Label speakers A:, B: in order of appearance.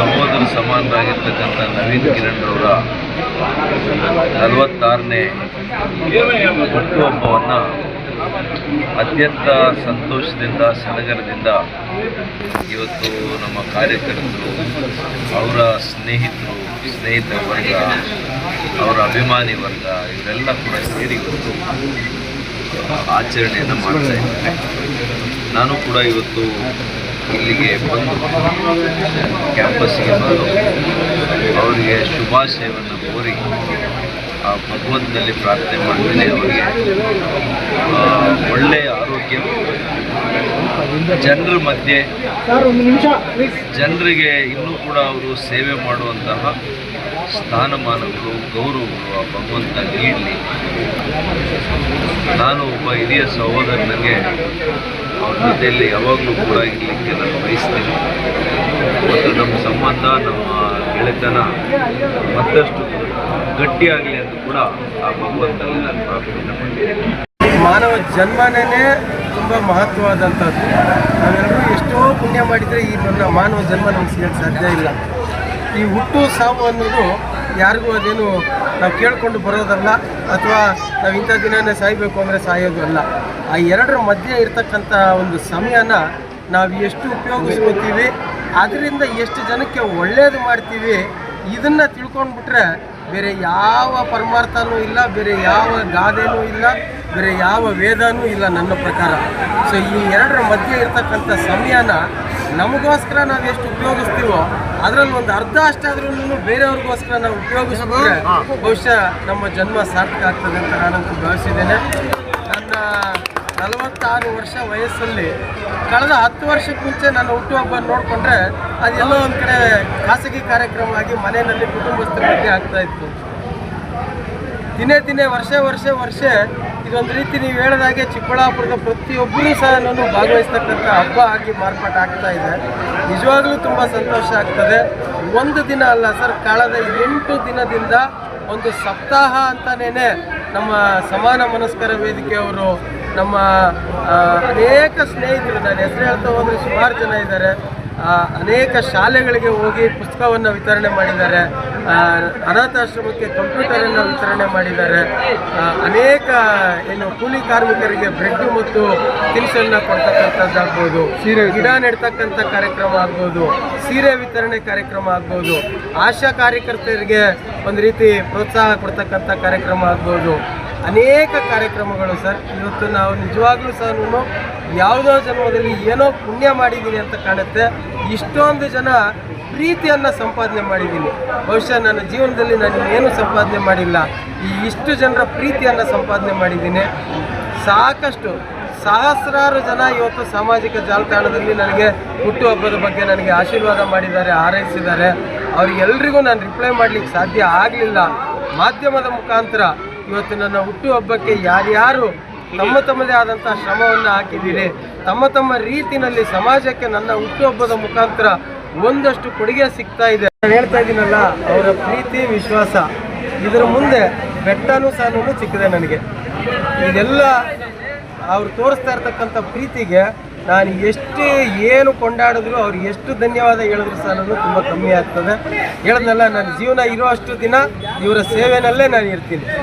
A: ಸಹೋದರ ಸಮಾನರಾಗಿರ್ತಕ್ಕಂಥ ನವೀನ್ ಕಿರಣ್ ಅವರ ನಲವತ್ತಾರನೇ ಹುಟ್ಟುಹಬ್ಬವನ್ನು ಅತ್ಯಂತ ಸಂತೋಷದಿಂದ, ಸಡಗರದಿಂದ ಇವತ್ತು ನಮ್ಮ ಕಾರ್ಯಕರ್ತರು, ಅವರ ಸ್ನೇಹಿತರು, ಸ್ನೇಹಿತರ ವರ್ಗ, ಅವರ ಅಭಿಮಾನಿ ವರ್ಗ, ಇವರೆಲ್ಲ ಕೂಡ ಸೇರಿ ಇವತ್ತು ಆಚರಣೆಯನ್ನು ಮಾಡ್ತಾ ಇದ್ದಾರೆ. ನಾನು ಕೂಡ ಇವತ್ತು ಇಲ್ಲಿಗೆ ಬಂದು ಕ್ಯಾಂಪಸ್ಗೆ ಬಂದು ಅವರಿಗೆ ಶುಭಾಶಯವನ್ನು ಕೋರಿ ಆ ಭಗವಂತನಲ್ಲಿ ಪ್ರಾರ್ಥನೆ ಮಾಡ್ತೇನೆ ಅವರಿಗೆ ಒಳ್ಳೆಯ ಆರೋಗ್ಯ. ಜನರ ಮಧ್ಯೆ ಜನರಿಗೆ ಇನ್ನೂ ಕೂಡ ಅವರು ಸೇವೆ ಮಾಡುವಂತಹ ಸ್ಥಾನಮಾನಗಳು ಗೌರವಗಳು ಆ ಭಗವಂತ ನೀಡಲಿ. ನಾನು ಒಬ್ಬ ಹಿರಿಯ ಸಹೋದರನಿಗೆ ಅವ್ರ ಜೊತೆಯಲ್ಲಿ ಯಾವಾಗಲೂ ಕೂಡ ಇರಲಿಕ್ಕೆ ನಾನು ಬಯಸ್ತೀನಿ. ಮತ್ತು ನಮ್ಮ ಸಂಬಂಧ, ನಮ್ಮ ಗೆಳೆತನ ಮತ್ತಷ್ಟು ಗಟ್ಟಿಯಾಗಲಿ ಅಂತ ಕೂಡ ಆ ಭಗವಂತನಲ್ಲಿ ನಾನು ಪ್ರಾರ್ಥನೆ
B: ಮಾನವ ಜನ್ಮನೇ ತುಂಬ ಮಹತ್ವವಾದಂಥದ್ದು. ನಾವೆಲ್ಲರೂ ಎಷ್ಟೋ ಪುಣ್ಯ ಮಾಡಿದರೆ ಈ ನನ್ನ ಮಾನವ ಜನ್ಮ ನಮ್ಗೆ ಸಿಗೋಕ್ಕೆ ಸಾಧ್ಯ ಇಲ್ಲ. ಈ ಹುಟ್ಟು ಸಾವು ಅನ್ನೋದು ಯಾರಿಗೂ ಅದೇನು ನಾವು ಕೇಳಿಕೊಂಡು ಬರೋದಲ್ಲ ಅಥವಾ ನಾವು ಇಂಥ ದಿನನೇ ಸಾಯಬೇಕು ಅಂದರೆ ಸಾಯೋದು ಅಲ್ಲ. ಆ ಎರಡರ ಮಧ್ಯೆ ಇರತಕ್ಕಂಥ ಒಂದು ಸಮಯನ ನಾವು ಎಷ್ಟು ಉಪಯೋಗಿಸ್ಕೊತೀವಿ, ಅದರಿಂದ ಎಷ್ಟು ಜನಕ್ಕೆ ಒಳ್ಳೆಯದು ಮಾಡ್ತೀವಿ, ಇದನ್ನು ತಿಳ್ಕೊಂಡ್ಬಿಟ್ರೆ ಬೇರೆ ಯಾವ ಪರಮಾರ್ಥನೂ ಇಲ್ಲ, ಬೇರೆ ಯಾವ ಗಾದೆನೂ ಇಲ್ಲ, ಬೇರೆ ಯಾವ ವೇದನೂ ಇಲ್ಲ ನನ್ನ ಪ್ರಕಾರ. ಸೊ ಈ ಎರಡರ ಮಧ್ಯೆ ಇರತಕ್ಕಂಥ ಸಮಯನ ನಮಗೋಸ್ಕರ ನಾವು ಎಷ್ಟು ಉಪಯೋಗಿಸ್ತೀವೋ ಅದರಲ್ಲಿ ಒಂದು ಅರ್ಧ ಅಷ್ಟಾದ್ರೂ ಬೇರೆಯವ್ರಿಗೋಸ್ಕರ ನಾವು ಉಪಯೋಗಿಸ್ಬೋದು ಬಹುಶಃ ನಮ್ಮ ಜನ್ಮ ಸಾರ್ಥಕ ಆಗ್ತದೆ ಅಂತ ನಾನಂತೂ ಭಾವಿಸಿದ್ದೇನೆ. ನನ್ನ ನಲವತ್ತಾರು ವರ್ಷ ವಯಸ್ಸಲ್ಲಿ ಕಳೆದ ಹತ್ತು ವರ್ಷಕ್ಕೆ ಮುಂಚೆ ನನ್ನ ಹುಟ್ಟುಹಬ್ಬ ನೋಡಿಕೊಂಡ್ರೆ ಅದೆಲ್ಲೋ ಒಂದು ಕಡೆ ಖಾಸಗಿ ಕಾರ್ಯಕ್ರಮ ಆಗಿ ಮನೆಯಲ್ಲಿ ಕುಟುಂಬಸ್ಥರ ಬಗ್ಗೆ ಆಗ್ತಾ ಇತ್ತು. ದಿನೇ ದಿನೇ ವರ್ಷ ವರ್ಷ ವರ್ಷ ಇದೊಂದು ರೀತಿ ನೀವು ಹೇಳಿದಾಗೆ ಚಿಕ್ಕಬಳ್ಳಾಪುರದ ಪ್ರತಿಯೊಬ್ಬರೂ ಸಹ ನಾನು ಭಾಗವಹಿಸ್ತಕ್ಕಂಥ ಹಬ್ಬ ಆಗಿ ಮಾರ್ಪಾಟ ಆಗ್ತಾ ಇದೆ. ನಿಜವಾಗ್ಲೂ ತುಂಬ ಸಂತೋಷ ಆಗ್ತದೆ. ಒಂದು ದಿನ ಅಲ್ಲ ಸರ್, ಕಳೆದ ಎಂಟು ದಿನದಿಂದ ಒಂದು ಸಪ್ತಾಹ ಅಂತಲೇ ನಮ್ಮ ಸಮಾನ ಮನಸ್ಕರ ವೇದಿಕೆಯವರು ನಮ್ಮ ಅನೇಕ ಸ್ನೇಹಿತರು, ನಾನು ಹೆಸರು ಹೇಳ್ತಾ ಹೋದರೆ ಸುಮಾರು ಜನ ಇದ್ದಾರೆ. ಅನೇಕ ಶಾಲೆಗಳಿಗೆ ಹೋಗಿ ಪುಸ್ತಕವನ್ನು ವಿತರಣೆ ಮಾಡಿದ್ದಾರೆ. ಅನಾಥಾಶ್ರಮಕ್ಕೆ ಕಂಪ್ಯೂಟರನ್ನು ವಿತರಣೆ ಮಾಡಿದ್ದಾರೆ. ಅನೇಕ ಏನು ಕೂಲಿ ಕಾರ್ಮಿಕರಿಗೆ ಬ್ರೆಡ್ ಮತ್ತು ತಿನಿಸನ್ನು ಕೊಡ್ತಕ್ಕಂಥದ್ದಾಗ್ಬೋದು. ಸೀರೆ ಗಿಡ ನೆಡ್ತಕ್ಕಂಥ ಕಾರ್ಯಕ್ರಮ ಆಗ್ಬೋದು. ಸೀರೆ ವಿತರಣೆ ಕಾರ್ಯಕ್ರಮ ಆಗ್ಬೋದು. ಆಶಾ ಕಾರ್ಯಕರ್ತರಿಗೆ ಒಂದು ರೀತಿ ಪ್ರೋತ್ಸಾಹ ಕೊಡ್ತಕ್ಕಂಥ ಕಾರ್ಯಕ್ರಮ ಆಗ್ಬೋದು. ಅನೇಕ ಕಾರ್ಯಕ್ರಮಗಳು ಸರ್. ಇವತ್ತು ನಾವು ನಿಜವಾಗ್ಲೂ ಸಹ ಯಾವುದೋ ಜನ್ಮದಲ್ಲಿ ಏನೋ ಪುಣ್ಯ ಮಾಡಿದ್ದೀನಿ ಅಂತ ಕಾಣುತ್ತೆ. ಇಷ್ಟೊಂದು ಜನ ಪ್ರೀತಿಯನ್ನು ಸಂಪಾದನೆ ಮಾಡಿದ್ದೀನಿ. ಬಹುಶಃ ನನ್ನ ಜೀವನದಲ್ಲಿ ನಾನು ಏನು ಸಂಪಾದನೆ ಮಾಡಿಲ್ಲ. ಈ ಇಷ್ಟು ಜನರ ಪ್ರೀತಿಯನ್ನು ಸಂಪಾದನೆ ಮಾಡಿದ್ದೀನಿ. ಸಾಕಷ್ಟು ಸಹಸ್ರಾರು ಜನ ಇವತ್ತು ಸಾಮಾಜಿಕ ಜಾಲತಾಣದಲ್ಲಿ ನನಗೆ ಹುಟ್ಟುಹಬ್ಬದ ಬಗ್ಗೆ ನನಗೆ ಆಶೀರ್ವಾದ ಮಾಡಿದ್ದಾರೆ, ಹಾರೈಸಿದ್ದಾರೆ. ಅವ್ರಿಗೆಲ್ರಿಗೂ ನಾನು ರಿಪ್ಲೈ ಮಾಡಲಿಕ್ಕೆ ಸಾಧ್ಯ ಆಗಲಿಲ್ಲ. ಮಾಧ್ಯಮದ ಮುಖಾಂತರ ಇವತ್ತು ನನ್ನ ಹುಟ್ಟುಹಬ್ಬಕ್ಕೆ ಯಾರ್ಯಾರು ತಮ್ಮ ತಮ್ಮದೇ ಆದಂಥ ಶ್ರಮವನ್ನು ಹಾಕಿದ್ದೀರಿ, ತಮ್ಮ ತಮ್ಮ ರೀತಿನಲ್ಲಿ ಸಮಾಜಕ್ಕೆ ನನ್ನ ಹುಟ್ಟುಹಬ್ಬದ ಮುಖಾಂತರ ಒಂದಷ್ಟು ಕೊಡುಗೆ ಸಿಗ್ತಾ ಇದೆ. ನಾನು ಹೇಳ್ತಾ ಇದ್ದೀನಲ್ಲ, ಅವರ ಪ್ರೀತಿ, ವಿಶ್ವಾಸ, ಇದರ ಮುಂದೆ ಬೆಟ್ಟನೂ ಸಾಲೂ ಸಿಕ್ಕಿದೆ ನನಗೆ. ಇದೆಲ್ಲ ಅವ್ರು ತೋರಿಸ್ತಾ ಇರ್ತಕ್ಕಂಥ ಪ್ರೀತಿಗೆ ನಾನು ಎಷ್ಟು ಏನು ಕೊಂಡಾಡಿದ್ರು ಅವ್ರು ಎಷ್ಟು ಧನ್ಯವಾದ ಹೇಳಿದ್ರು ಸಾಲನು ತುಂಬ ಕಮ್ಮಿ ಆಗ್ತದೆ. ಹೇಳಿದ್ನಲ್ಲ, ನನ್ನ ಜೀವನ ಇರೋ ಅಷ್ಟು ದಿನ ಇವರ ಸೇವೆನಲ್ಲೇ ನಾನು ಇರ್ತೀನಿ.